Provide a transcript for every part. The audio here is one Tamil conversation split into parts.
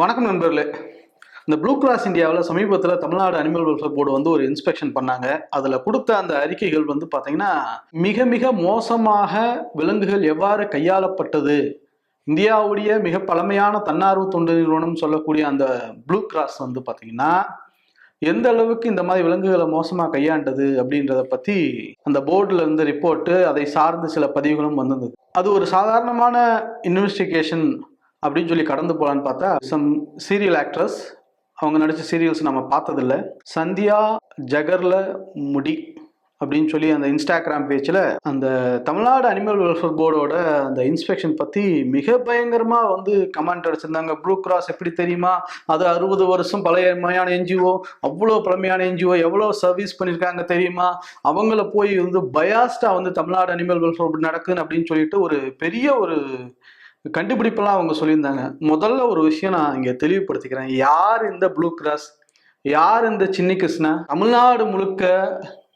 வணக்கம் நண்பர்களே. இந்த ப்ளூ கிராஸ் இந்தியாவில் சமீபத்தில் தமிழ்நாடு அனிமல் வெல்ஃபேர் போர்டு வந்து ஒரு இன்ஸ்பெக்ஷன் பண்ணாங்க. அதில் கொடுத்த அந்த அறிக்கைகள் வந்து பார்த்தீங்கன்னா மிக மிக மோசமாக விலங்குகள் எவ்வாறு கையாளப்பட்டது? இந்தியாவுடைய மிக பழமையான தன்னார்வ தொண்டு நிறுவனம் சொல்லக்கூடிய அந்த ப்ளூ கிராஸ் வந்து பார்த்தீங்கன்னா எந்த அளவுக்கு இந்த மாதிரி விலங்குகளை மோசமாக கையாண்டது அப்படின்றத பற்றி அந்த போர்டில் இருந்த ரிப்போர்ட்டு அதை சார்ந்த சில பதிவுகளும் வந்திருந்தது. அது ஒரு சாதாரணமான இன்வெஸ்டிகேஷன் அப்படின்னு சொல்லி கடந்து போகலான்னு பார்த்தா சம் சீரியல் ஆக்ட்ரஸ் அவங்க நடித்த சீரியல்ஸ் நம்ம பார்த்ததில்ல. சந்தியா ஜகர்ல முடி அப்படின்னு சொல்லி அந்த இன்ஸ்டாகிராம் பேஜில் அந்த தமிழ்நாடு அனிமல் வெல்ஃபேர் போர்டோட அந்த இன்ஸ்பெக்ஷன் பற்றி மிக பயங்கரமாக வந்து கமெண்ட் அடிச்சிருந்தாங்க. ப்ளூ கிராஸ் எப்படி தெரியுமா? அது அறுபது வருஷம் பழையமையான என்ஜிஓ அவ்வளோ பழமையான என்ஜிஓ எவ்வளோ சர்வீஸ் பண்ணியிருக்காங்க தெரியுமா? அவங்கள போய் வந்து பயாஸ்டாக வந்து தமிழ்நாடு அனிமல் வெல்ஃபேர் போர்டு நடக்குதுன்னு அப்படின்னு சொல்லிட்டு ஒரு பெரிய ஒரு கண்டுபிடிப்பெல்லாம் அவங்க சொல்லியிருந்தாங்க. முதல்ல ஒரு விஷயம் நான் இங்கே தெளிவுபடுத்திக்கிறேன். யார் இந்த ப்ளூ கிராஸ்? யார் இந்த சின்னி கிருஷ்ணா? தமிழ்நாடு முழுக்க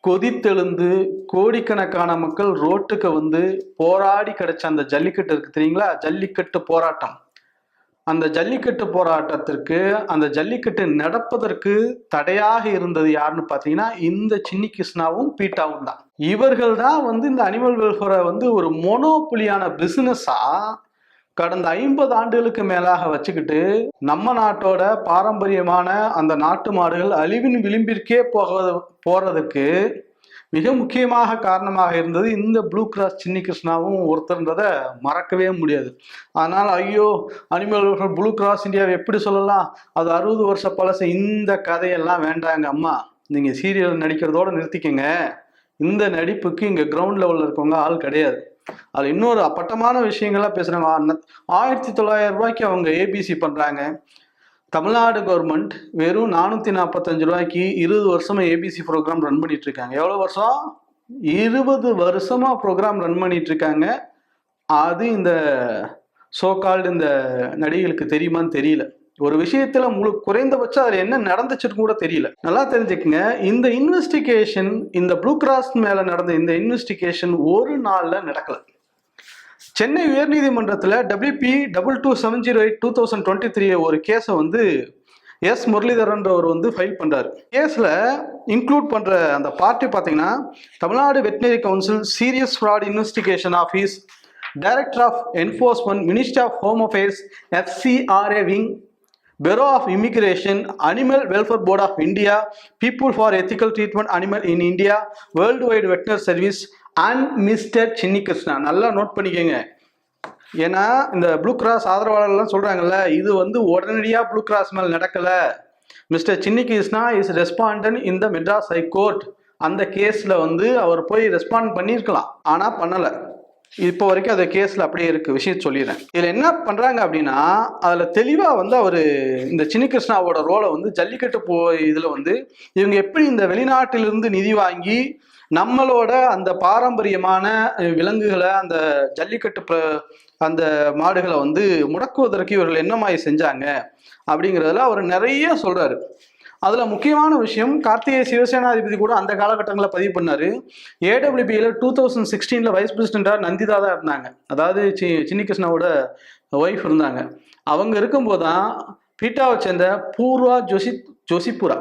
கொதித்தெழுந்து கோடிக்கணக்கான மக்கள் ரோட்டுக்கு வந்து போராடி கிடைச்ச அந்த ஜல்லிக்கட்டு இருக்கு தெரியுங்களா? ஜல்லிக்கட்டு போராட்டம். அந்த ஜல்லிக்கட்டு போராட்டத்திற்கு அந்த ஜல்லிக்கட்டு நடப்பதற்கு தடையாக இருந்தது யாருன்னு பார்த்தீங்கன்னா இந்த சின்னி கிருஷ்ணாவும் பீட்டாவும் தான். இவர்கள் தான் வந்து இந்த அனிமல் வெல்ஃபேரை வந்து ஒரு மொனோபுலியான பிசினஸா கடந்த ஐம்பது ஆண்டுகளுக்கு மேலாக வச்சுக்கிட்டு நம்ம நாட்டோட பாரம்பரியமான அந்த நாட்டு மாடுகள் அழிவின் விளிம்பிற்கே போக போறதுக்கு மிக முக்கியமாக காரணமாக இருந்தது இந்த ப்ளூ கிராஸ் சின்னி கிருஷ்ணாவும் ஒருத்தர்ன்றதை மறக்கவே முடியாது. அதனால் ஐயோ அனிமல் ப்ளூ கிராஸ் இந்தியாவை எப்படி சொல்லலாம்? அது அறுபது வருஷ பழச இந்த கதையெல்லாம் வேண்டாங்க அம்மா. நீங்கள் சீரியல் நடிக்கிறதோட நிறுத்திக்கங்க. இந்த நடிப்புக்கு இங்கே கிரவுண்ட் லெவலில் இருக்கவங்க ஆள் கிடையாது. அதில் இன்னொரு அப்பட்டமான விஷயங்கள்லாம் பேசுகிறாங்க ஆயிரத்தி தொள்ளாயிரம் ரூபாய்க்கு அவங்க ஏபிசி பண்ணுறாங்க தமிழ்நாடு கவர்மெண்ட் வெறும் நானூற்றி நாற்பத்தஞ்சு ரூபாய்க்கு இருபது வருஷமாக ஏபிசி ப்ரோக்ராம் ரன் பண்ணிட்டு இருக்காங்க. எவ்வளோ வருஷம்? இருபது வருஷமா ப்ரோக்ராம் ரன் பண்ணிட்டு இருக்காங்க. அது இந்த சோகால்டு இந்த நடிகைகளுக்கு தெரியுமான்னு தெரியல. ஒரு விஷயத்துல முழு குறைந்தபட்சம் அதுல என்ன நடந்துச்சுன்னு கூட தெரியல. நல்லா தெரிஞ்சுக்கங்க. இந்த இன்வெஸ்டிகேஷன் இந்த ப்ளூ கிராஸ் மேல நடந்த இந்த இன்வெஸ்டிகேஷன் ஒரு நாள்ல நடக்கல. சென்னை உயர்நீதிமன்றத்தில் WP double two seven zero eight two thousand twenty three ஒரு கேஸை வந்து எஸ் முரளிதரன்றவர் வந்து ஃபைல் பண்ணுறாரு கேஸில் இன்க்ளூட் பண்ணுற அந்த பார்ட்டி பார்த்தீங்கன்னா Tamil Nadu veterinary council serious fraud investigation office director of enforcement minister of home affairs FCRA wing Bureau of Immigration, Animal Welfare Board of India, People for Ethical Treatment Animal in India, Worldwide Veterinary Service and mister Chinni Krishna நல்லா நோட் பண்ணிக்கோங்க. ஏன்னா இந்த ப்ளூ கிராஸ் ஆதரவாளர்லாம் சொல்கிறாங்கல்ல இது வந்து உடனடியாக ப்ளூ கிராஸ் மேல் நடக்கலை. Mister Chinni Krishna is respondent in the Madras high court அந்த கேஸில் வந்து அவர் போய் ரெஸ்பாண்ட் பண்ணியிருக்கலாம். ஆனால் பண்ணலை. இப்போ வரைக்கும் அந்த கேஸில் அப்படியே இருக்கு விஷயம் சொல்லிடுறேன். இதில் என்ன பண்ணுறாங்க அப்படின்னா அதில் தெளிவாக வந்து அவர் இந்த சின்ன கிருஷ்ணாவோட ரோலை வந்து ஜல்லிக்கட்டு போ இதில் வந்து இவங்க எப்படி இந்த வெளிநாட்டிலிருந்து நிதி வாங்கி நம்மளோட அந்த பாரம்பரியமான விலங்குகளை அந்த ஜல்லிக்கட்டு பிர- அந்த மாடுகளை வந்து முடக்குவதற்கு இவர்கள் என்ன மாதிரி செஞ்சாங்க அப்படிங்கிறதுல அவர் நிறைய சொல்கிறாரு அதுல முக்கியமான விஷயம் கார்த்திகை சிவசேனாதிபதி கூட அந்த காலகட்டங்களில் பதிவு பண்ணாரு. ஏடபிள்யூபியில் டூ தௌசண்ட் சிக்ஸ்டீனில் வைஸ் பிரசிடென்டாக நந்திதா தான் இருந்தாங்க. அதாவது சி சின்னி கிருஷ்ணாவோட ஒய்ஃப் இருந்தாங்க. அவங்க இருக்கும்போது தான் பீட்டாவை சேர்ந்த பூர்வா ஜோசி ஜோசிபுரா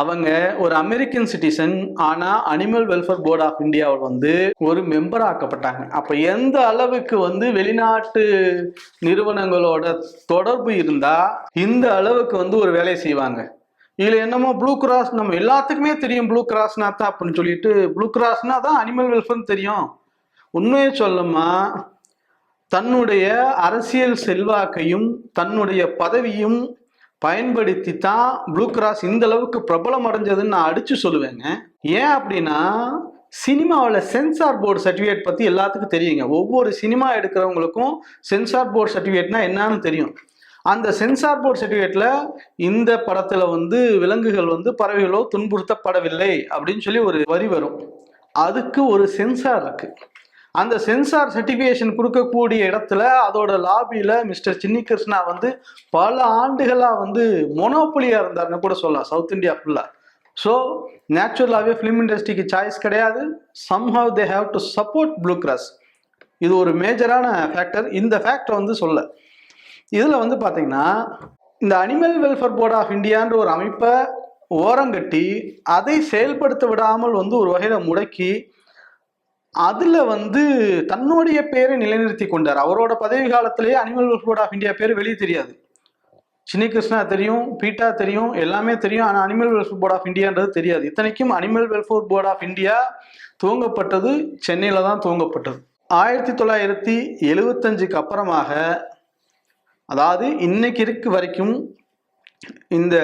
அவங்க ஒரு அமெரிக்கன் சிட்டிசன் ஆனால் அனிமல் வெல்ஃபேர் போர்ட் ஆஃப் இந்தியாவில் வந்து ஒரு மெம்பர் ஆக்கப்பட்டாங்க. அப்போ எந்த அளவுக்கு வந்து வெளிநாட்டு நிறுவனங்களோட தொடர்பு இருந்தால் இந்த அளவுக்கு வந்து ஒரு வேலையை செய்வாங்க. இதுல என்னமோ ப்ளூ கிராஸ் நம்ம எல்லாத்துக்குமே தெரியும் ப்ளூ கிராஸ்னா தான் அப்படின்னு சொல்லிட்டு ப்ளூ கிராஸ்னா தான் அனிமல் வெல்ஃபேர்னு தெரியும். உண்மையை சொல்லமா தன்னுடைய அரசியல் செல்வாக்கையும் தன்னுடைய பதவியும் பயன்படுத்தி தான் ப்ளூ கிராஸ் இந்த அளவுக்கு பிரபலம் அடைஞ்சதுன்னு நான் அடிச்சு சொல்லுவேங்க. ஏன் அப்படின்னா சினிமாவில் சென்சார் போர்டு சர்டிஃபிகேட் பற்றி எல்லாத்துக்கும் தெரியுங்க. ஒவ்வொரு சினிமா எடுக்கிறவங்களுக்கும் சென்சார் போர்டு சர்டிஃபிகேட்னா என்னன்னு தெரியும். அந்த சென்சார் போர்ட் சர்டிஃபிகேட்டில் இந்த படத்தில் வந்து விலங்குகள் வந்து பறவைகளோ துன்புறுத்தப்படவில்லை அப்படின்னு சொல்லி ஒரு வரி வரும். அதுக்கு ஒரு சென்சார் இருக்கு. அந்த சென்சார் சர்டிஃபிகேஷன் கொடுக்கக்கூடிய இடத்துல அதோட லாபியில் மிஸ்டர் சின்னி கிருஷ்ணா வந்து பல ஆண்டுகளாக வந்து மொனோபொலியாக இருந்தாருன்னு கூட சொல்லலாம் சவுத் இந்தியா ஃபுல்லாக ஸோ நேச்சுரலாகவே ஃபிலிம் இண்டஸ்ட்ரிக்கு சாய்ஸ் கிடையாது. Somehow they have to support blue cross இது ஒரு மேஜரான ஃபேக்டர் இந்த ஃபேக்டர் வந்து சொல்ல. இதில் வந்து பார்த்தீங்கன்னா இந்த அனிமல் வெல்ஃபேர் போர்ட் ஆஃப் இந்தியான்ற ஒரு அமைப்பை ஓரங்கட்டி அதை செயல்படுத்த விடாமல் வந்து ஒரு வகையில் முடக்கி அதில் வந்து தன்னுடைய பேரை நிலைநிறுத்தி கொண்டார். அவரோட பதவி காலத்திலேயே animal welfare board of India பேர் வெளியே தெரியாது. சின்ன கிருஷ்ணா தெரியும் பீட்டா தெரியும் எல்லாமே தெரியும் ஆனால் அனிமல் வெல்ஃபேர் போர்ட் ஆஃப் இந்தியான்றது தெரியாது. இத்தனைக்கும் animal welfare board of India துவங்கப்பட்டது சென்னையில் தான் துவங்கப்பட்டது. ஆயிரத்தி தொள்ளாயிரத்தி எழுவத்தஞ்சுக்கு அப்புறமாக அதாவது இன்னைக்கு இருக்கு வரைக்கும் இந்த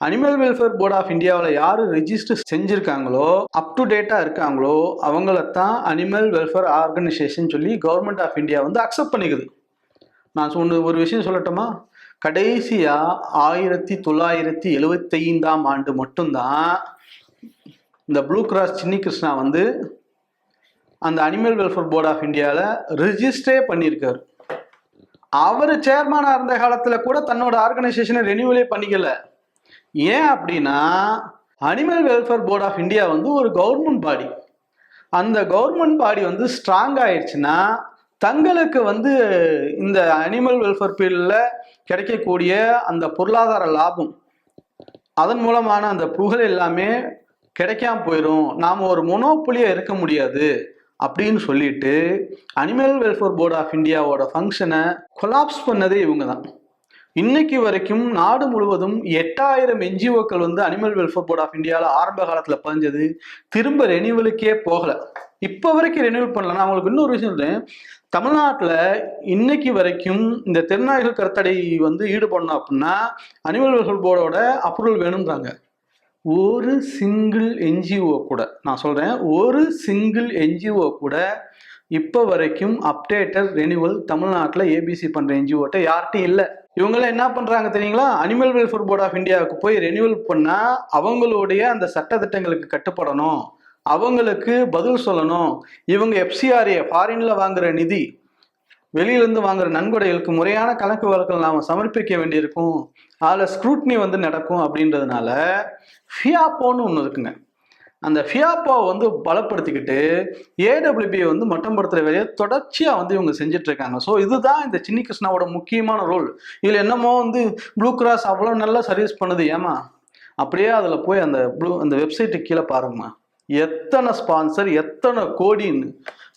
அனிமல் வெல்ஃபேர் போர்ட் ஆஃப் இந்தியாவில் யார் ரெஜிஸ்டர் செஞ்சுருக்காங்களோ அப் டு டேட்டாக இருக்காங்களோ அவங்களத்தான் அனிமல் வெல்ஃபேர் ஆர்கனைசேஷன் சொல்லி கவர்மெண்ட் ஆஃப் இந்தியா வந்து அக்செப்ட் பண்ணிக்குது. நான் சொன்ன ஒரு விஷயம் சொல்லட்டுமா? கடைசியாக ஆயிரத்தி தொள்ளாயிரத்தி எழுபத்தைந்தாம் ஆண்டு மட்டும்தான் இந்த ப்ளூ கிராஸ் சின்னி கிருஷ்ணா வந்து அந்த அனிமல் வெல்ஃபேர் போர்ட் ஆஃப் இந்தியாவில் ரிஜிஸ்டரே பண்ணியிருக்காரு. அவர் சேர்மனாக இருந்த காலத்தில் கூட தன்னோட ஆர்கனைசேஷனை ரெனியூவலே பண்ணிக்கல. ஏன் அப்படின்னா animal welfare board of India வந்து ஒரு கவர்மெண்ட் பாடி அந்த கவர்மெண்ட் பாடி வந்து ஸ்ட்ராங் ஆயிடுச்சுன்னா தங்களுக்கு வந்து இந்த அனிமல் வெல்ஃபேர் ஃபீல்டில் கிடைக்கக்கூடிய அந்த பொருளாதார லாபம் அதன் மூலமான அந்த புகழ் எல்லாமே கிடைக்காம போயிடும் நாம் ஒரு மொனோப்புலியாக இருக்க முடியாது. அப்படின்னு சொல்லிட்டு அனிமல் வெல்ஃபேர் போர்ட் ஆஃப் இந்தியாவோட ஃபங்க்ஷனை கொலாப்ஸ் பண்ணதே இவங்க தான் இன்னைக்கு வரைக்கும் நாடு முழுவதும் எட்டாயிரம் என்ஜிஓக்கள் வந்து அனிமல் வெல்ஃபேர் போர்ட் ஆஃப் இந்தியாவில் ஆரம்ப காலத்தில் பதிஞ்சது. திரும்ப ரெனியூவலுக்கே போகலை. இப்போ வரைக்கும் ரெனியூவல் பண்ணல நான் உங்களுக்கு இன்னொரு விஷயம் சொல்றேன். தமிழ்நாட்டில் இன்னைக்கு வரைக்கும் இந்த தெருநாய்கள் கருத்தடை வந்து ஈடுபடணும் அப்படின்னா அனிமல் வெல்ஃபேர் போர்டோட அப்ரூவல் வேணும்ன்றாங்க. ஒரு சிங்கிள் என்ஜிஓ கூட நான் சொல்கிறேன் ஒரு சிங்கிள் என்ஜிஓ கூட இப்போ வரைக்கும் அப்டேட்டட் ரெனியூவல் தமிழ்நாட்டில் ஏபிசி பண்ணுற என்ஜிஓட்ட யார்கிட்டையும் இல்லை. இவங்கெல்லாம் என்ன பண்ணுறாங்க தெரியுங்களா? அனிமல் வெல்ஃபேர் போர்ட் ஆஃப் இந்தியாவுக்கு போய் ரெனியூவல் பண்ணால் அவங்களுடைய அந்த சட்டத்திட்டங்களுக்கு கட்டுப்படணும். அவங்களுக்கு பதில் சொல்லணும். இவங்க எஃப்சிஆர்ஏ ஃபாரினில் வாங்குற நிதி வெளியிலேருந்து வாங்குற நன்கொடைகளுக்கு முறையான கணக்கு வழக்கில் நாம் சமர்ப்பிக்க வேண்டியிருக்கும். அதில் ஸ்க்ரூட்னி வந்து நடக்கும் அப்படின்றதுனால ஃபியாப்போன்னு ஒன்று இருக்குங்க. அந்த ஃபியாப்போவை வந்து பலப்படுத்திக்கிட்டு ஏடபிள்யூபியை வந்து மட்டம்படுத்துகிற வேலையை தொடர்ச்சியாக வந்து இவங்க செஞ்சிட்ருக்காங்க. ஸோ இதுதான் இந்த சின்னி கிருஷ்ணாவோட முக்கியமான ரோல் இதில் என்னமோ வந்து ப்ளூ கிராஸ் அவ்வளோ நல்லா சர்வீஸ் பண்ணுது. ஏமா அப்படியே அதில் போய் அந்த ப்ளூ அந்த வெப்சைட்டு கீழே பாருங்கம்மா. எத்தனை ஸ்பான்சர் எத்தனை கோடின்னு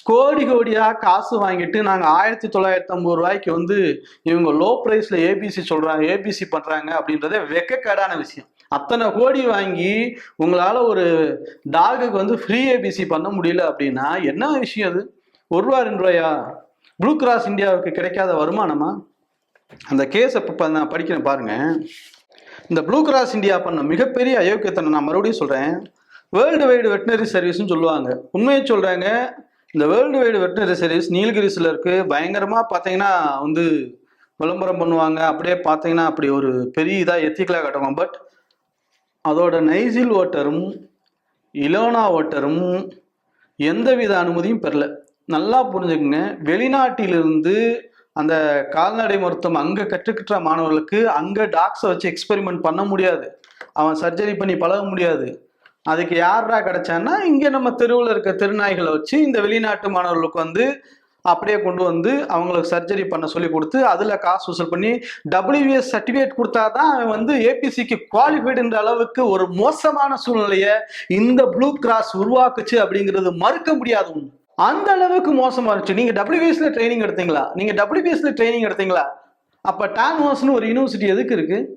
கோடி கோடியாக காசு வாங்கிட்டு நாங்கள் ஆயிரத்தி தொள்ளாயிரத்தி ஐம்பது ரூபாய்க்கு வந்து இவங்க லோ ப்ரைஸில் ஏபிசி சொல்கிறாங்க ஏபிசி பண்ணுறாங்க அப்படின்றதே வெக்கக்கேடான விஷயம். அத்தனை கோடி வாங்கி உங்களால் ஒரு டாகுக்கு வந்து ஃப்ரீ ஏபிசி பண்ண முடியல அப்படின்னா என்ன விஷயம் அது? ஒரு ரூபா ரெண்டு ரூபாயா? ப்ளூ கிராஸ் இந்தியாவுக்கு கிடைக்காத வருமானமா? அந்த கேஸ் இப்போ நான் படிக்கிறேன் பாருங்கள் இந்த ப்ளூ கிராஸ் இந்தியா பண்ண மிகப்பெரிய அயோக்கியத்தனை நான் மறுபடியும் சொல்கிறேன் வேர்ல்டு வைடு வெட்டினரி சர்வீஸ்னு சொல்லுவாங்க. உண்மையை சொல்கிறாங்க இந்த வேர்ல்டு வைடு வெட்டினரி சர்வீஸ் நீலகிரிஸில் இருக்குது பயங்கரமாக பார்த்தீங்கன்னா வந்து விளம்பரம் பண்ணுவாங்க. அப்படியே பார்த்தீங்கன்னா அப்படி ஒரு பெரிய இதாக எத்திக்கலாக காட்டுவாங்க. பட் அதோட நைசில் ஓட்டரும் இலோனா ஓட்டரும் எந்தவித அனுமதியும் பெறல. நல்லா புரிஞ்சுக்குங்க. வெளிநாட்டிலிருந்து அந்த கால்நடை மருத்துவம் அங்கே கற்றுக்கிட்ட மாணவர்களுக்கு அங்கே டாக்ஸை வச்சு எக்ஸ்பெரிமெண்ட் பண்ண முடியாது. அவன் சர்ஜரி பண்ணி பழக முடியாது. அதுக்கு யாரா கிடைச்சான்னா இங்கே நம்ம தெருவில் இருக்க திருநாய்களை வச்சு இந்த வெளிநாட்டு மாணவர்களுக்கு வந்து அப்படியே கொண்டு வந்து அவங்களுக்கு சர்ஜரி பண்ண சொல்லி கொடுத்து அதில் காசு வசூல் பண்ணி டபிள்யூஎஸ் சர்டிஃபிகேட் கொடுத்தா தான் அவன் வந்து ஏபிசிக்கு குவாலிஃபைடுன்ற அளவுக்கு ஒரு மோசமான சூழ்நிலையை இந்த ப்ளூ கிராஸ் உருவாக்குச்சு அப்படிங்கிறது மறுக்க முடியாது ஒன்று அந்த அளவுக்கு மோசமாக இருந்துச்சு. நீங்கள் டபிள்யூபிஎஸ்ல ட்ரைனிங் எடுத்தீங்களா? நீங்கள் டபிள்யூபிஎஸ்ல ட்ரைனிங் எடுத்தீங்களா? அப்போ டான் ஹோஸ்னு ஒரு யூனிவர்சிட்டி எதுக்கு இருக்குது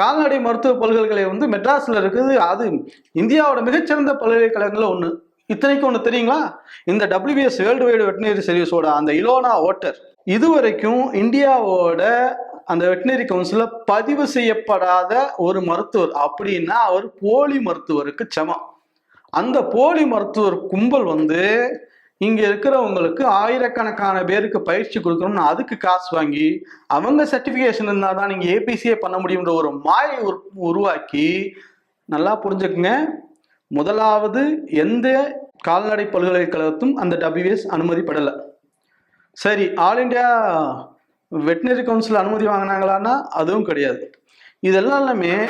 கால்நடை மருத்துவ பல்கலைக்கழகம் வந்து மெட்ராஸில் இருக்குது. அது இந்தியாவோட மிகச்சிறந்த பல்கலைக்கழகங்களில் ஒன்று இத்தனைக்கும் ஒன்று தெரியுங்களா? இந்த டபிள்யூபிஎஸ் வேர்ல்டு வைடு வெட்டினரி சர்வீஸோட அந்த இலோனா ஓட்டர் இதுவரைக்கும் இந்தியாவோட அந்த வெட்டினரி கவுன்சிலில் பதிவு செய்யப்படாத ஒரு மருத்துவர் அப்படின்னா அவர் போலி மருத்துவருக்கு சமம். அந்த போலி மருத்துவர் கும்பல் வந்து இங்க இருக்கிறவங்களுக்கு ஆயிரக்கணக்கான பேருக்கு பயிற்சி கொடுக்கணும்னு அதுக்கு காசு வாங்கி அவங்க சர்டிஃபிகேஷன் இருந்தால் தான் நீங்கள் ஏபிசியே பண்ண முடியுன்ற ஒரு மாயை உரு- உருவாக்கி நல்லா புரிஞ்சுக்குங்க. முதலாவது எந்த கால்நடை பல்கலைக்கழகத்தும் அந்த டபிள்யூஎஸ் அனுமதிப்படலை. சரி ஆல் இந்தியா வெட்டினரி கவுன்சில் அனுமதி வாங்கினாங்களான்னா அதுவும் கிடையாது. இதெல்லாம் எல்லாமே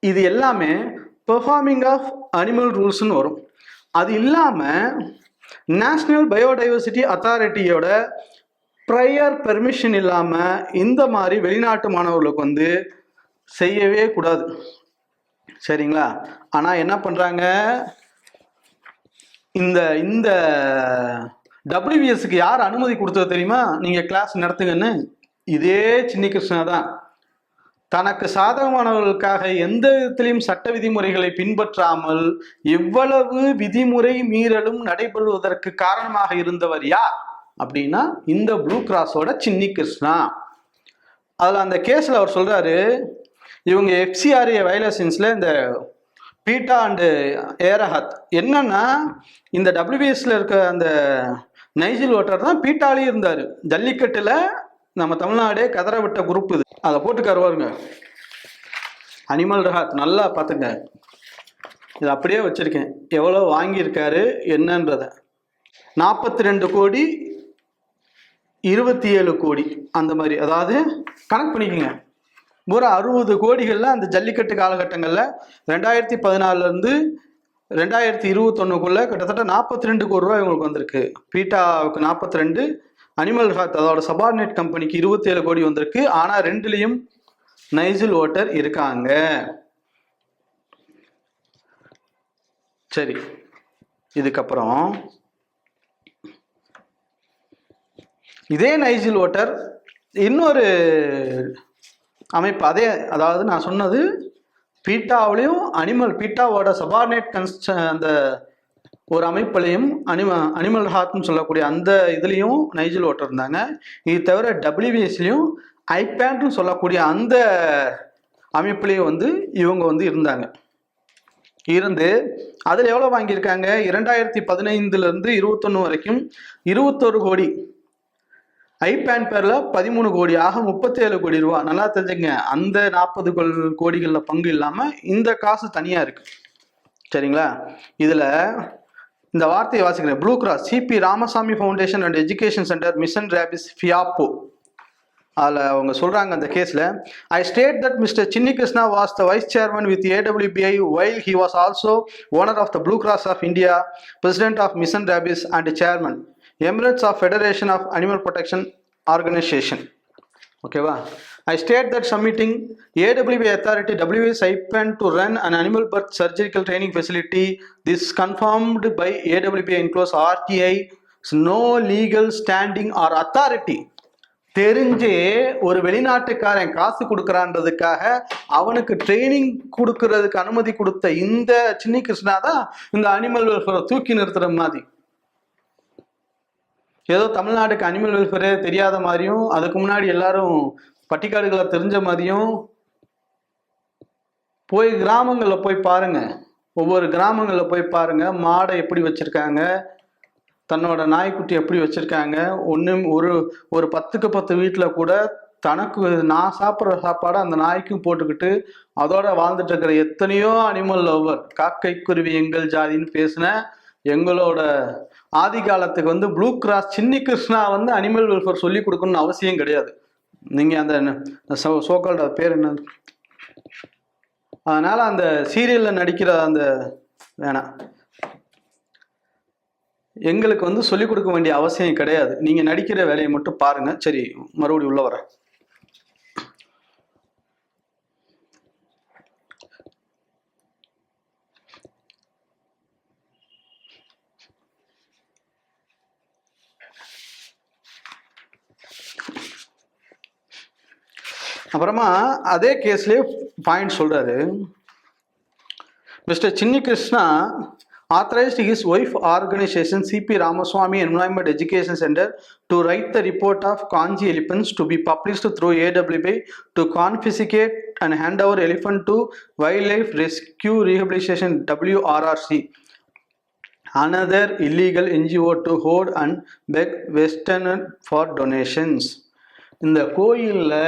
இது எல்லாமே பெர்ஃபார்மிங் ஆஃப் அனிமல் ரூல்ஸ்னு வரும். அது இல்லாமல் நேஷ்னல் பயோடைவர்சிட்டி அத்தாரிட்டியோட ப்ரையர் பெர்மிஷன் இல்லாமல் இந்த மாதிரி வெளிநாட்டு மாணவர்களுக்கு வந்து செய்யவே கூடாது. சரிங்களா? ஆனால் என்ன பண்ணுறாங்க இந்த இந்த டபிள்யூபிஎஸ்க்கு யார் அனுமதி கொடுத்தது தெரியுமா? நீங்கள் கிளாஸ் நடத்துங்கன்னு. இதே சின்ன கிருஷ்ணா தான். தனக்கு சாதகமானவர்களுக்காக எந்த விதத்திலையும் சட்ட விதிமுறைகளை பின்பற்றாமல் எவ்வளவு விதிமுறை மீறலும் நடைபெறுவதற்கு காரணமாக இருந்தவர் யார்? அப்படின்னா இந்த ப்ளூ கிராஸோட சின்னி கிருஷ்ணா. அதில் அந்த கேஸில் அவர் சொல்கிறாரு இவங்க எஃப்சிஆர்ஏ வயலேஷன்ஸில் இந்த பீட்டா அண்டு ஏரஹத். என்னன்னா இந்த டபிள்யூபிஎஸ்ல இருக்க அந்த நைஜில் ஓட்டர் தான் பீட்டாலே இருந்தார். ஜல்லிக்கட்டில் நம்ம தமிழ்நாடே கதற விட்ட குரூப் இது. அதை போட்டு கருவாருங்க அனிமல் ரஹாத் நல்லா பார்த்துங்க. இது அப்படியே வச்சிருக்கேன். எவ்வளோ வாங்கியிருக்காரு என்னன்றத. நாற்பத்தி ரெண்டு கோடி இருபத்தி ஏழு கோடி அந்த மாதிரி. அதாவது கணக்கு பண்ணிக்கோங்க. பூரா அறுபது கோடிகளில் அந்த ஜல்லிக்கட்டு காலகட்டங்களில் ரெண்டாயிரத்தி பதினாலருந்து ரெண்டாயிரத்தி இருபத்தொன்னுக்குள்ளே கிட்டத்தட்ட நாற்பத்தி ரெண்டு கோடி ரூபா இவங்களுக்கு வந்திருக்கு. பீட்டாவுக்கு நாற்பத்தி ரெண்டு அனிமல் ஹாத் அதோட சபார்டினேட் கம்பெனிக்கு இருபத்தேழு கோடி வந்திருக்கு. ஆனால் ரெண்டுலேயும் நைசில் ஓட்டர் இருக்காங்க. சரி. இதுக்கப்புறம் இதே நைசில் ஓட்டர் இன்னொரு அமைப்பு அதே அதாவது நான் சொன்னது பீட்டாவிலையும் அனிமல் பீட்டாவோட சபார்டினேட் கன்ஸ்ட அந்த ஒரு அமைப்புலையும் அனிம அனிமல் ஹார்ட்னு சொல்லக்கூடிய அந்த இதுலேயும் நைஜில் ஓட்டர் இருந்தாங்க இது தவிர டபிள்யூபிஎஸ்லையும் ஐபேண்ட்னு சொல்லக்கூடிய அந்த அமைப்புலேயும் வந்து இவங்க வந்து இருந்தாங்க. இருந்து அதில் எவ்வளோ வாங்கியிருக்காங்க? இரண்டாயிரத்தி பதினைந்துலேருந்து இருபத்தொன்று வரைக்கும் இருபத்தொரு கோடி. ஐபேன் பேரில் பதிமூணு கோடி ஆக முப்பத்தேழு கோடி ரூபா. நல்லா தெரிஞ்சுங்க அந்த நாற்பது கோடிகளில் பங்கு இல்லாமல் இந்த காசு தனியாக இருக்குது சரிங்களா? இதில் இந்த வார்த்தையை வாசிக்கிறேன். Blue cross CP Ramasamy foundation and education centre mission rabies FIAPO அதில் அவங்க சொல்கிறாங்க அந்த கேஸில் I state that mister Chinni Krishna was the vice chairman with AWBI while he was also owner of the blue cross of India president of mission rabies and chairman emirates of federation of animal protection organisation ஓகேவா I state that submitting AWB authority WS ஐபன் to run an animal birth surgical training facility this confirmed by AWB enclose RTI no legal standing or authority தெரிஞ்சே ஒரு வெளிநாட்டுக்காரன் காசு கொடுக்குறான்றதுக்காக அவனுக்கு ட்ரைனிங் கொடுக்கறதுக்கு அனுமதி கொடுத்த இந்த சின்னி கிருஷ்ணா தான் இந்த அனிமல் வெல்ஃபேரை தூக்கி நிறுத்துற மாதிரி. ஏதோ தமிழ்நாட்டுக்கு அனிமல் வெல்ஃபேரே தெரியாத மாதிரியும் அதுக்கு முன்னாடி எல்லாரும் பட்டிக்காடுகளை தெரிஞ்ச மாதிரியும் போய் கிராமங்களில் போய் பாருங்க. ஒவ்வொரு கிராமங்களில் போய் பாருங்க. மாடை எப்படி வச்சுருக்காங்க. தன்னோட நாய்க்குட்டி எப்படி வச்சுருக்காங்க. ஒன்று ஒரு ஒரு பத்துக்கு பத்து வீட்டில் கூட தனக்கு நான் சாப்பிட்ற சாப்பாடை அந்த நாய்க்கும் போட்டுக்கிட்டு அதோட வாழ்ந்துட்டு இருக்கிற எத்தனையோ அனிமல் லவ்வர் காக்கை குருவி எங்கள் ஜாதின்னு பேசின எங்களோட ஆதி காலத்துக்கு வந்து ப்ளூ கிராஸ் சின்னி கிருஷ்ணா வந்து அனிமல் வெல்ஃபேர் சொல்லி கொடுக்கணும்னு அவசியம் கிடையாது. நீங்கள் அந்த சோ சோக்கால்ட பேர் என்ன அதனால் அந்த சீரியலில் நடிக்கிற அந்த வேணாம். எங்களுக்கு வந்து சொல்லிக் கொடுக்க வேண்டிய அவசியம் கிடையாது. நீங்கள் நடிக்கிற வேலையை மட்டும் பாருங்கள் சரி மறுபடியும் உள்ளே வரேன். அப்புறமா அதே கேஸ்லேயே பாயிண்ட் சொல்கிறாரு mister Chinni Krishna authorised his wife organisation CP Ramaswamy environment education centre to write the report of Kanchi elephants to be published through AWB to confiscate and hand over elephant to wild life rescue rehabilitation WRRC another illegal NGO to hoard and beg Western for donations இந்த கோயிலில்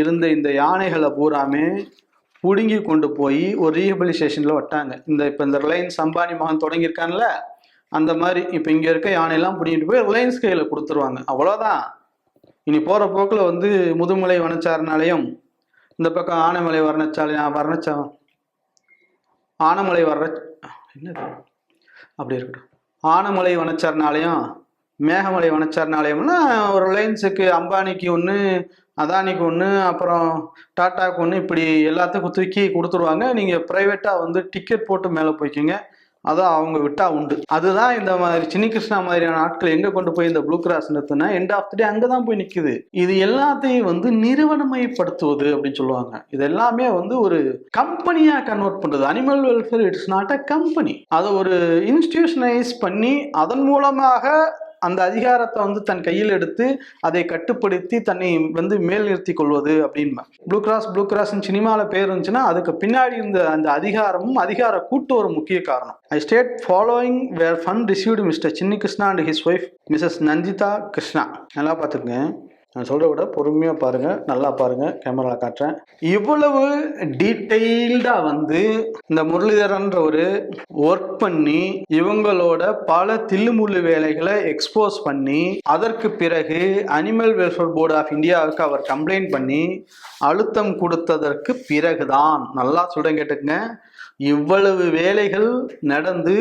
இருந்த இந்த யானைகளை பூராமே பிடுங்கி கொண்டு போய் ஒரு ரீஹபிலிசேஷனில் விட்டாங்க. இந்த இப்போ இந்த ரிலையன்ஸ் அம்பானி மகன் தொடங்கியிருக்கான்ல அந்த மாதிரி இப்போ இங்கே இருக்க யானையெல்லாம் பிடிங்கிட்டு போய் ரிலையன்ஸ் கையில் கொடுத்துருவாங்க. அவ்வளோதான் இனி போகிற போக்கில் வந்து முதுமலை வனச்சாரனாலையும் இந்த பக்கம் ஆனைமலை வர்ணச்சாலையா வர்ணச்சா ஆனமலை வர்ற என்னது? அப்படி இருக்கட்டும். ஆனமலை வனச்சரணாலயம் மேகமலை வனச்சரணாலயம்னா ஒரு ரிலையன்ஸுக்கு அம்பானிக்கு ஒன்று அதானிக்கு ஒன்று அப்புறம் டாட்டாக்கு ஒன்று இப்படி எல்லாத்துக்கும் தூக்கி கொடுத்துருவாங்க. நீங்கள் ப்ரைவேட்டாக வந்து டிக்கெட் போட்டு மேலே போய்க்கிங்க. அதான் அவங்க விட்டா உண்டு. அதுதான் இந்த மாதிரி சின்ன கிருஷ்ணா மாதிரியான ஆட்கள் எங்க கொண்டு போய் இந்த ப்ளூ கிராஸ் நிறுத்தினா எண்ட் ஆஃப் த டே அங்கதான் போய் நிக்குது. இது எல்லாத்தையும் வந்து நிறுவனமயப்படுத்துவது அப்படின்னு சொல்லுவாங்க. இது எல்லாமே வந்து ஒரு கம்பெனியா கன்வெர்ட் பண்றது. Animal welfare it's not a company அதை ஒரு இன்ஸ்டிடியூஷனைஸ் பண்ணி அதன் மூலமாக அந்த அதிகாரத்தை வந்து தன் கையில் எடுத்து அதை கட்டுப்படுத்தி தன்னை வந்து மேல் நிறுத்தி கொள்வது அப்படின்பா ப்ளூ கிராஸ் ப்ளூ கிராஸ் சினிமாவில் பேர் இருந்துச்சுன்னா அதுக்கு பின்னாடி இருந்த அந்த அதிகாரமும் அதிகார கூட்டு ஒரு முக்கிய காரணம். I state following were fund received mister Chinni Krishna and his wife Mrs Nandita Krishna நல்லா பார்த்துக்குங்க. நான் சொல்கிறத விட பொறுமையாக பாருங்கள் நல்லா பாருங்கள் கேமரா காட்டுறேன். இவ்வளவு டீட்டெயில்டாக வந்து இந்த முரளிதரன்ற ஒரு ஒர்க் பண்ணி இவங்களோட பல தில்லுமுள்ளு வேலைகளை எக்ஸ்போஸ் பண்ணி அதற்கு பிறகு அனிமல் வெல்ஃபேர் போர்டு ஆஃப் இந்தியாவுக்கு அவர் கம்ப்ளைண்ட் பண்ணி அழுத்தம் கொடுத்ததற்கு பிறகுதான். நல்லா சொல்கிறேன் கேட்டுக்கங்க. இவ்வளவு வேலைகள் நடந்து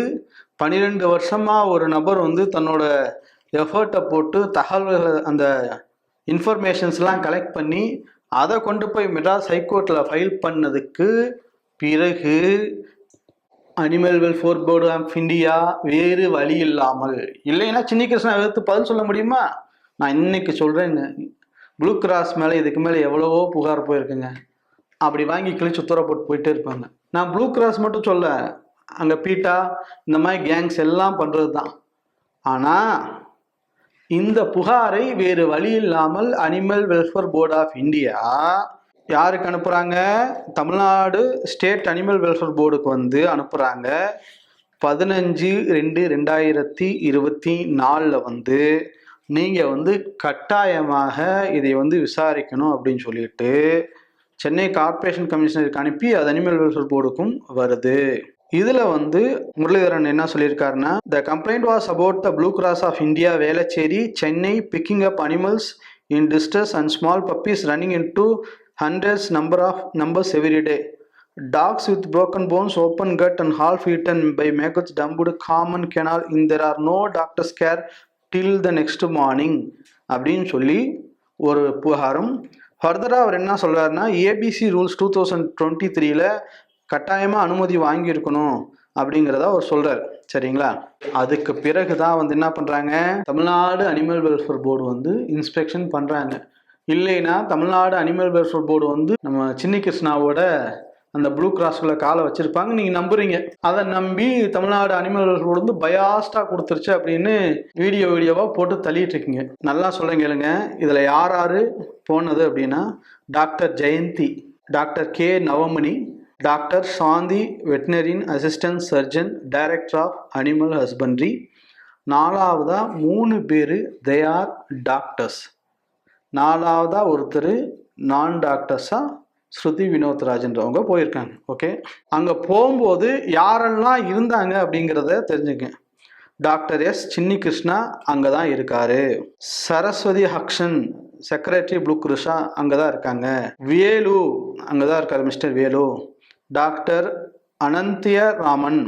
பன்னிரெண்டு வருஷமாக ஒரு நபர் வந்து தன்னோட எஃபர்ட்டை போட்டு தகவல்களை அந்த இன்ஃபர்மேஷன்ஸ்லாம் கலெக்ட் பண்ணி அதை கொண்டு போய் மெட்ராஸ் ஹைகோர்ட்டில் ஃபைல் பண்ணதுக்கு பிறகு animal welfare board of India வேறு வழி இல்லாமல் இல்லைன்னா சின்ன கிருஷ்ணா எதிர்த்து பதில் சொல்ல முடியுமா? நான் இன்னைக்கு சொல்கிறேங்க ப்ளூ கிராஸ் மேலே இதுக்கு மேலே எவ்வளவோ புகார் போயிருக்குங்க. அப்படி வாங்கி கிழிச்சு உத்தர போட்டு போயிட்டே இருப்பாங்க. நான் ப்ளூ கிராஸ் மட்டும் சொல்ல அங்கே பீட்டா இந்த மாதிரி கேங்ஸ் எல்லாம் பண்ணுறது தான் ஆனால் இந்த புகாரை வேறு வழி இல்லாமல் animal welfare board of India யாருக்கு அனுப்புகிறாங்க தமிழ்நாடு ஸ்டேட் அனிமல் வெல்ஃபேர் போர்டுக்கு வந்து அனுப்புகிறாங்க பதினஞ்சு ரெண்டு ரெண்டாயிரத்தி இருபத்தி நாலில் வந்து நீங்கள் வந்து கட்டாயமாக இதை வந்து விசாரிக்கணும் அப்படின்னு சொல்லிட்டு சென்னை கார்பரேஷன் கமிஷனருக்கு அனுப்பி அது அனிமல் வெல்ஃபேர் போர்டுக்கும் வருது. இதுல வந்து முரளிதரன் என்ன சொல்லியிருக்காருன்னா the complaint was about the blue cross of India Velachery Chennai picking up animals in distress and small puppies running in two hundreds number of numbers every day dogs with broken bones open cut and half eaten by maggots dumped common canal in there are no doctors care till the next morning அப்படின்னு சொல்லி ஒரு புகாரும். ஃபர்தராக அவர் என்ன சொல்கிறாருன்னா ABC rules two thousand twenty த்ரீல கட்டாயமாக அனுமதி வாங்கியிருக்கணும் அப்படிங்கிறத அவர் சொல்றாரு. சரிங்களா? அதுக்கு பிறகு தான் வந்து என்ன பண்ணுறாங்க தமிழ்நாடு அனிமல் வெல்ஃபேர் போர்டு வந்து இன்ஸ்பெக்ஷன் பண்ணுறாங்க இல்லைன்னா தமிழ்நாடு அனிமல் வெல்ஃபேர் போர்டு வந்து நம்ம சின்ன கிருஷ்ணாவோட அந்த ப்ளூ கிராஸ்குள்ள காலை வச்சிருப்பாங்க நீங்க நம்புறீங்க. அதை நம்பி தமிழ்நாடு அனிமல் வெல்ஃபேர் போர்டு வந்து பயாஸ்டா கொடுத்துருச்சு அப்படின்னு வீடியோ வீடியோவா போட்டு தள்ளிட்டு இருக்கீங்க. நல்லா சொல்றேன் கேளுங்க. இதுல யார் யாரு போனது அப்படின்னா doctor Jayanthi doctor K Navamani doctor Shanthi வெட்டினரின் assistant surgeon director of animal husbandry. நாலாவதா மூணு பேர் தே ஆர் டாக்டர்ஸ் நாலாவதா ஒருத்தர் நான் டாக்டர்ஸாக ஸ்ருதி வினோத்ராஜன்றவங்க போயிருக்காங்க ஓகே அங்கே போகும்போது யாரெல்லாம் இருந்தாங்க அப்படிங்கிறத தெரிஞ்சுங்க. டாக்டர் எஸ் சின்னி கிருஷ்ணா அங்கே தான் இருக்காரு. சரஸ்வதி ஹக்ஷன் செக்ரட்டரி ப்ளூ கிருஷா அங்கே தான் இருக்காங்க. வேலு அங்கே தான் இருக்காரு மிஸ்டர் வேலு. டாக்டர் அனந்திய ராமன்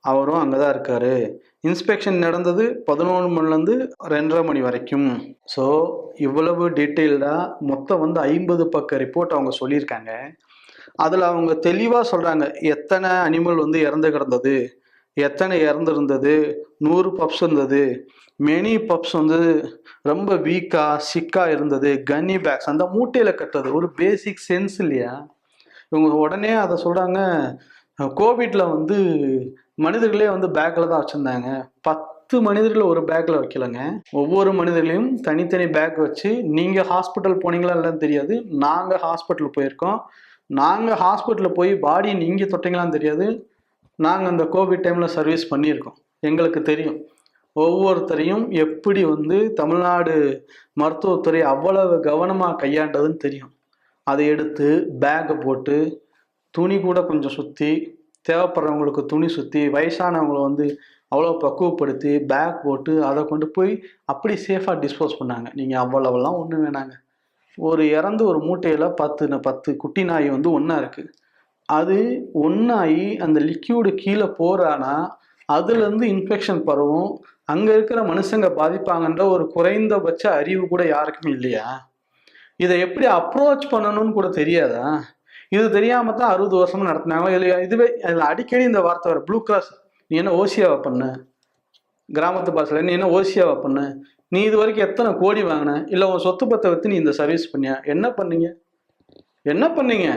அவரும் அங்கே தான் இருக்கார். இன்ஸ்பெக்ஷன் நடந்தது பதினொன்று மணிலேருந்து ரெண்டரை மணி வரைக்கும். ஸோ இவ்வளவு டீட்டெயில்டாக மொத்தம் வந்து ஐம்பது பக்க ரிப்போர்ட் அவங்க சொல்லியிருக்காங்க. அதில் அவங்க தெளிவாக சொல்கிறாங்க எத்தனை அனிமல் வந்து இறந்து கிடந்தது? எத்தனை இறந்துருந்தது? நூறு பப்ஸ் இருந்தது. மெனி பப்ஸ் வந்து ரொம்ப வீக்காக சிக்காக இருந்தது. கன்னி பேக்ஸ் அந்த மூட்டையில் கட்டுறது. ஒரு பேசிக் சென்ஸ் இல்லையா? இவங்க உடனே அதை சொல்கிறாங்க கோவிட்ல வந்து மனிதர்களே வந்து பேக்கில் தான் வச்சுருந்தாங்க. பத்து மனிதர்கள் ஒரு பேக்கில் வைக்கலங்க. ஒவ்வொரு மனிதர்களையும் தனித்தனி பேக் வச்சு நீங்கள் ஹாஸ்பிட்டல் போனீங்களா இல்லைன்னு தெரியாது. நாங்கள் ஹாஸ்பிட்டல் போயிருக்கோம். நாங்கள் ஹாஸ்பிட்டலில் போய் பாடி நீங்கள் தொட்டீங்களான்னு தெரியாது. நாங்கள் அந்த கோவிட் டைமில் சர்வீஸ் பண்ணியிருக்கோம். எங்களுக்கு தெரியும். ஒவ்வொருத்தரையும் எப்படி வந்து தமிழ்நாடு மருத்துவத்துறை அவ்வளவு கவனமாக கையாண்டதுன்னு தெரியும். அதை எடுத்து பேக்கை போட்டு துணி கூட கொஞ்சம் சுற்றி தேவைப்படுறவங்களுக்கு துணி சுற்றி வயசானவங்களை வந்து அவ்வளோ பக்குவப்படுத்தி பேக் போட்டு அதை கொண்டு போய் அப்படி சேஃபாக டிஸ்போஸ் பண்ணாங்க. நீங்கள் அவ்வளவெல்லாம் ஒன்றும் வேணாங்க. ஒரு இறந்து ஒரு மூட்டையில் பத்து பத்து குட்டி நாய் வந்து ஒன்றா இருக்குது அது ஒன்றாகி அந்த லிக்யூடு கீழே போகிறானா அதுலேருந்து இன்ஃபெக்ஷன் பரவும். அங்கே இருக்கிற மனுஷங்க பாதிப்பாங்கன்ற ஒரு குறைந்தபட்ச அறிவு கூட யாருக்குமே இல்லையா? இதை எப்படி அப்ரோச் பண்ணணும்னு கூட தெரியாதா? இது தெரியாம தான் அறுபது வருஷமா நடத்தினாங்களோ இல்லையா? இதுவே அதில் அடிக்கடி இந்த வார்த்தை வர ப்ளூ கிராஸ் நீ என்ன ஓசியாவை பண்ண? கிராமத்து பாசல நீ என்ன ஓசியாவை பண்ண? நீ இது வரைக்கும் எத்தனை கோடி வாங்கின? இல்லை உன் சொத்து பத்தை வச்சு நீ இந்த சர்வீஸ் பண்ணியா? என்ன பண்ணீங்க? என்ன பண்ணீங்க?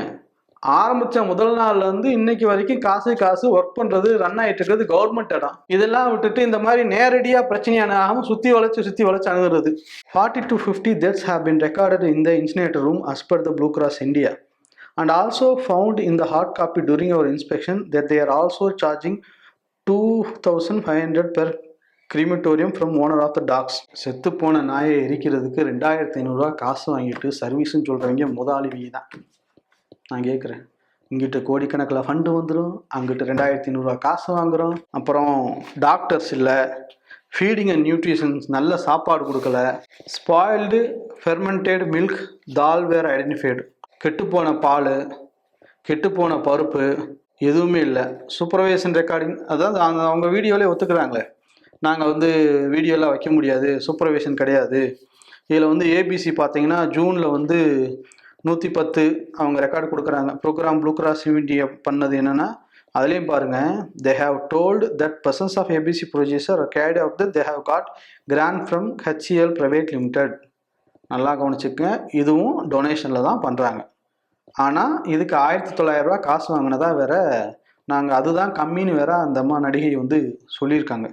ஆரம்பிச்ச முதல் நாள்ல இருந்து இன்னைக்கு வரைக்கும் காசு காசு ஒர்க் பண்றது ரன் ஆயிட்டு இருக்கிறது கவர்மெண்ட் இடம். இதெல்லாம் விட்டுட்டு இந்த மாதிரி நேரடியா பிரச்சனையான ஆகாம. சுத்தி வளைச்சு சுத்தி வளைச்சு அணுகுறது. Forty to fifty deaths have been recorded in the incinerator room as per the blue cross India and also found in the hard copy during our inspection that they are also charging 2500 per crematorium from owner of the dogs செத்து போன நாயை எரிக்கிறதுக்கு ரெண்டாயிரத்தி ஐநூறுரூவா காசு வாங்கிட்டு சர்வீஸ்ன்னு சொல்கிறவங்க முதலாளி தான். நான் கேட்குறேன் இங்கிட்ட கோடிக்கணக்கில் ஃபண்டு வந்துடும் அங்கிட்ட ரெண்டாயிரத்தி ஐநூறுரூவா காசு வாங்குறோம். அப்புறம் டாக்டர்ஸ் இல்லை ஃபீடிங் அண்ட் நியூட்ரிஷன்ஸ் நல்ல சாப்பாடு கொடுக்கல. Spoiled fermented milk that were identified கெட்டுப்போன பால் கெட்டுப்போன பருப்பு எதுவுமே இல்லை. சூப்பர்வைசன் ரெக்கார்டிங் அதாவது அந்த அவங்க வீடியோவிலே ஒத்துக்கிறாங்களே. நாங்கள் வந்து வீடியோலாம் வைக்க முடியாது சூப்பர்வைசன் கிடையாது. இதில் வந்து ஏபிசி பார்த்தீங்கன்னா ஜூனில் வந்து நூற்றி பத்து அவங்க ரெக்கார்டு கொடுக்குறாங்க. ப்ரோக்ராம் ப்ளூ கிராஸ் இண்டியா பண்ணது என்னென்னா அதுலேயும் பாருங்கள் they have told that persons of ABC producer gate of the they have got grant from HCL private limited நல்லா கவனிச்சுக்கங்க. இதுவும் டொனேஷனில் தான் பண்ணுறாங்க ஆனால் இதுக்கு ஆயிரத்தி தொள்ளாயிரரூபா காசு வாங்கினதா வேற நாங்கள் அதுதான் கம்மின்னு வேற அந்த அம்மா நடிகை வந்து சொல்லியிருக்காங்க.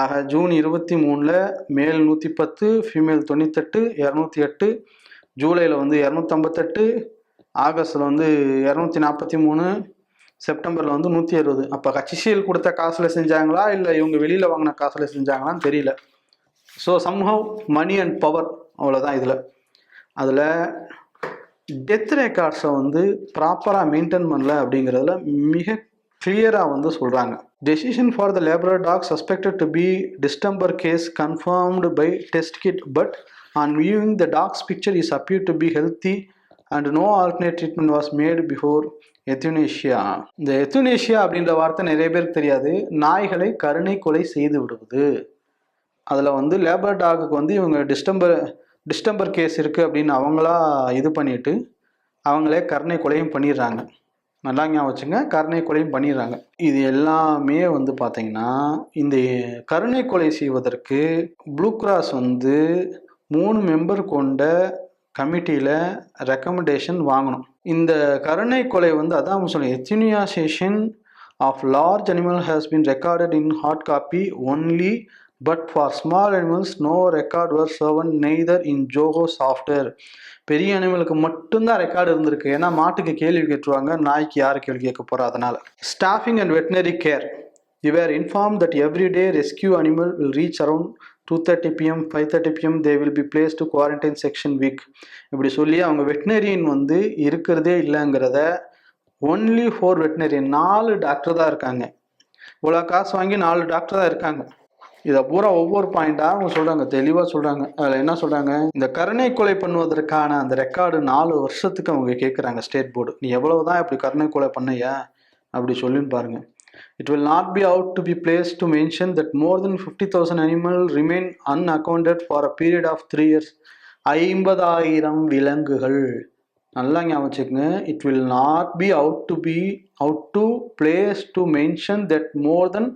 ஆக ஜூன் இருபத்தி மூணில் மேல் நூற்றி பத்து ஃபீமேல் தொண்ணூத்தெட்டு இரநூத்தி எட்டு ஜூலையில் வந்து இரநூத்தம்பத்தெட்டு ஆகஸ்டில் வந்து இரநூத்தி நாற்பத்தி மூணு செப்டம்பரில் வந்து நூற்றி அறுபது அப்போ ஹச்சிசிஎல் கொடுத்த காசில் செஞ்சாங்களா? இல்லை இவங்க வெளியில் வாங்கின காசில் செஞ்சாங்களான்னு தெரியல. So somehow money and power அவ்வளோதான் இதில். அதில் டெத் ரெக்கார்ட்ஸை வந்து ப்ராப்பராக மெயின்டைன் பண்ணல அப்படிங்கிறதுல மிக கிளியராக வந்து சொல்கிறாங்க decision for the labour dog suspected to be distemper case confirmed by test kit but on viewing the dogs picture is appear to be healthy and no alternate treatment was made before euthanasia இந்த எத்துனேஷியா அப்படின்ற வார்த்தை நிறைய பேருக்கு தெரியாது. நாய்களை கருணை கொலை செய்து விடுவது. அதில் வந்து லேபர் டாகுக்கு வந்து இவங்க டிஸ்டம்பர் டிஸ்டம்பர் கேஸ் இருக்குது அப்படின்னு அவங்களா இது பண்ணிட்டு அவங்களே கருணை கொலையும் பண்ணிடுறாங்க. நல்லா ஞாபகம் வச்சுங்க கருணை கொலையும் பண்ணிடுறாங்க. இது எல்லாமே வந்து பார்த்தீங்கன்னா இந்த கருணை கொலை செய்வதற்கு ப்ளூ கிராஸ் வந்து மூணு மெம்பர் கொண்ட கமிட்டியில் ரெக்கமெண்டேஷன் வாங்கணும். இந்த கருணை கொலை வந்து அதான் சொல்லி euthanisation of large animal has been recorded in hard copy only but for small animals no record were served neither in Zoho software பெரிய அனிமலுக்கு மட்டும்தான் ரெக்கார்டு இருந்திருக்கு. ஏன்னா மாட்டுக்கு கேள்வி கேட்டுருவாங்க நாய்க்கு யார் கேள்வி கேட்க போகிறா அதனால். Staffing and veterinary care you are inform that every day rescue animal will reach around 2:30 pm 5:30 pm they will be place to quarantine section week இப்படி சொல்லி அவங்க வெட்டினரியன் வந்து இருக்கிறதே இல்லைங்கிறத ஒன்லி ஃபோர் வெட்டினரியன் நாலு டாக்டர் தான் இருக்காங்க. இவ்வளோ காசு வாங்கி நாலு டாக்டர் தான் இருக்காங்க. இதை பூரா ஒவ்வொரு பாயிண்டாக அவங்க சொல்கிறாங்க தெளிவாக சொல்கிறாங்க அதில் என்ன சொல்கிறாங்க இந்த கருணை கொலை பண்ணுவதற்கான அந்த ரெக்கார்டு நாலு வருஷத்துக்கு அவங்க கேட்குறாங்க ஸ்டேட் போர்டு நீ எவ்வளோ தான் இப்படி கருணை கொலை பண்ணையா? அப்படி சொல்லின்னு பாருங்கள் it will not be out to be place to mention that more than fifty thousand animal remain unaccounted for a period of three years ஐம்பதாயிரம் விலங்குகள். நல்லா ஞாபகம் வச்சுக்கோங்க. It will not be out to be out to place to mention that more than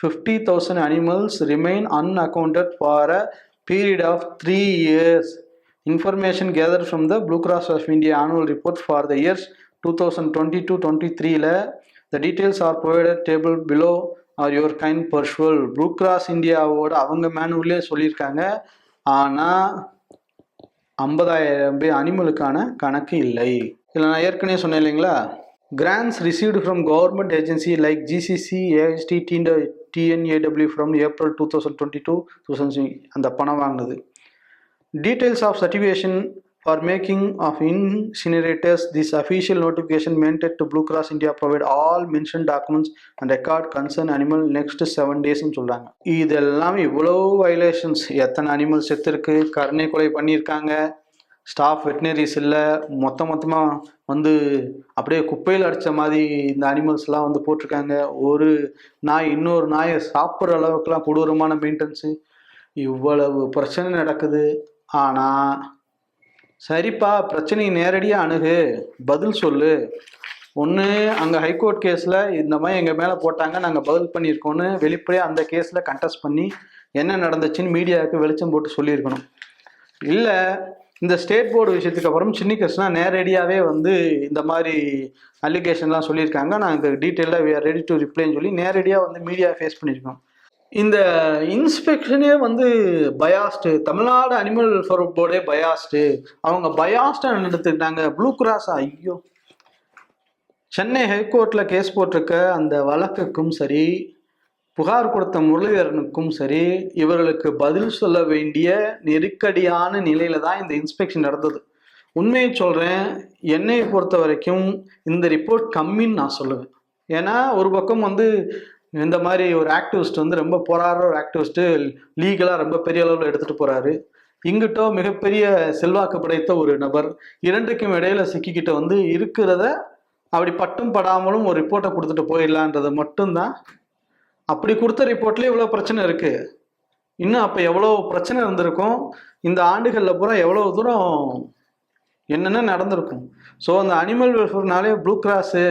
fifty thousand animals remain unaccounted for a period of three years information gather from the blue cross of India annual report for the years two thousand twenty two twenty த்ரீல the details are provided table below are your kind perusal blue cross இந்தியாவோட அவங்க மேனுவலே சொல்லியிருக்காங்க. ஆனால் ஐம்பதாயிரம் பேர் அனிமலுக்கான கணக்கு இல்லை. இதில் நான் ஏற்கனவே சொன்னேன் இல்லைங்களா? Grants received from government agency like GCC AST TN TNAW from April two thousand twenty two thousand அந்த பணம் வாங்கினது details of certification for making of incinerators this official notification maintained to blue cross India provide all mention documents and record concern animal next seven டேஸ்னு சொல்கிறாங்க இதெல்லாம் இவ்வளோ வயலேஷன்ஸ் எத்தனை அனிமல் செத்துருக்கு? கருணை கொலை பண்ணியிருக்காங்க. ஸ்டாஃப் வெட்டினரிஸ் இல்லை. மொத்த மொத்தமாக வந்து அப்படியே குப்பையில் அடித்த மாதிரி இந்த அனிமல்ஸ்லாம் வந்து போட்டிருக்காங்க. ஒரு நாய் இன்னொரு நாயை சாப்பிட்ற அளவுக்குலாம் கொடூரமான மெயின்டெனன்ஸு இவ்வளவு பிரச்சனை நடக்குது. ஆனால் சரிப்பா பிரச்சனையை நேரடியாக அணுகு. பதில் சொல்லு. ஒன்று அங்கே ஹைகோர்ட் கேஸில் இந்த மாதிரி எங்கள் மேலே போட்டாங்க நாங்கள் பதில் பண்ணியிருக்கோன்னு வெளிப்படையாக அந்த கேஸில் கண்டெஸ்ட் பண்ணி என்ன நடந்துச்சுன்னு மீடியாவுக்கு வெளிச்சம் போட்டு சொல்லியிருக்கணும். இல்லை இந்த ஸ்டேட் போர்டு விஷயத்துக்கு அப்புறம் சின்னி கிருஷ்ணா நேரடியாகவே வந்து இந்த மாதிரி அலிகேஷன்லாம் சொல்லியிருக்காங்க. நாங்கள் டீட்டெயிலாக வி ஆர் ரெடி டு ரிப்ளைன்னு சொல்லி நேரடியாக வந்து மீடியா ஃபேஸ் பண்ணியிருக்கோம். இந்த இன்ஸ்பெக்ஷனே வந்து பயாஸ்டு தமிழ்நாடு அனிமல் வெல்ஃபேர் போர்டே பயாஸ்டு அவங்க பயாஸ்டை நடத்துக்கிட்டாங்க ப்ளூ கிராஸா ஐயோ. சென்னை ஹைகோர்ட்டில் கேஸ் போட்டிருக்க அந்த வழக்குக்கும் சரி புகார் கொடுத்த முரளிதரனுக்கும் சரி இவர்களுக்கு பதில் சொல்ல வேண்டிய நெருக்கடியான நிலையில தான் இந்த இன்ஸ்பெக்ஷன் நடந்தது. உண்மையை சொல்கிறேன் என்னை பொறுத்த வரைக்கும் இந்த ரிப்போர்ட் கம்மின்னு நான் சொல்லுவேன். ஏன்னா ஒரு பக்கம் வந்து இந்த மாதிரி ஒரு ஆக்டிவிஸ்ட் வந்து ரொம்ப போராடுற ஒரு ஆக்டிவிஸ்ட்டு லீகலாக ரொம்ப பெரிய அளவில் எடுத்துகிட்டு போகிறாரு இங்கிட்டோ மிகப்பெரிய செல்வாக்கு படைத்த ஒரு நபர் இரண்டுக்கும் இடையில சிக்கிக்கிட்ட வந்து இருக்கிறத அப்படி பட்டும் படாமலும் ஒரு ரிப்போர்ட்டை கொடுத்துட்டு போயிடலான்றது மட்டும்தான். அப்படி கொடுத்த ரிப்போர்ட்லேயே இவ்வளோ பிரச்சனை இருக்கு. இன்னும் அப்போ எவ்வளோ பிரச்சனை இருந்திருக்கும்? இந்த ஆண்டுகளில் பூரா எவ்வளோ தூரம் என்னென்ன நடந்திருக்கும்? ஸோ அந்த அனிமல் வெல்ஃபேர்னாலே ப்ளூ கிராஸு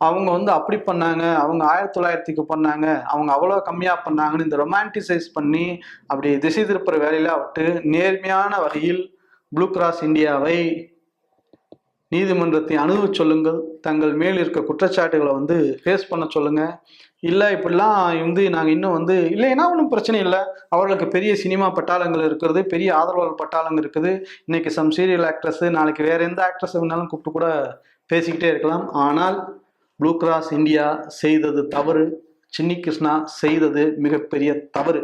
அவங்க வந்து அப்படி பண்ணாங்க அவங்க ஆயிரத்தி தொள்ளாயிரத்துக்கு பண்ணாங்க அவங்க அவ்வளோ கம்மியாக பண்ணாங்கன்னு இந்த ரொமான்டிசைஸ் பண்ணி அப்படி திசை திருப்புற வேலையில் விட்டு நேர்மையான வகையில் ப்ளூ கிராஸ் இந்தியாவை நீதிமன்றத்தை அணுக சொல்லுங்கள் தங்கள் மேல் இருக்க குற்றச்சாட்டுகளை வந்து ஃபேஸ் பண்ண சொல்லுங்கள் இல்லை இப்படிலாம் வந்து நாங்கள் இன்னும் வந்து இல்லைன்னா ஒன்றும் பிரச்சனை இல்லை. அவர்களுக்கு பெரிய சினிமா பட்டாளங்கள் இருக்கிறது பெரிய ஆதரவாளர் பட்டாளங்கள் இருக்குது. இன்னைக்கு சம் சீரியல் ஆக்ட்ரஸ் நாளைக்கு வேற எந்த ஆக்ட்ரஸ் வேணாலும் கூப்பிட்டு கூட பேசிக்கிட்டே இருக்கலாம். ஆனால் ப்ளூ கிராஸ் இந்தியா செய்தது தவறு. சின்னி கிருஷ்ணா செய்தது மிகப்பெரிய தவறு.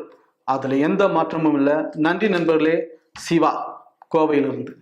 அதில் எந்த மாற்றமும் இல்லை. நன்றி நண்பர்களே சிவா கோவையிலிருந்து.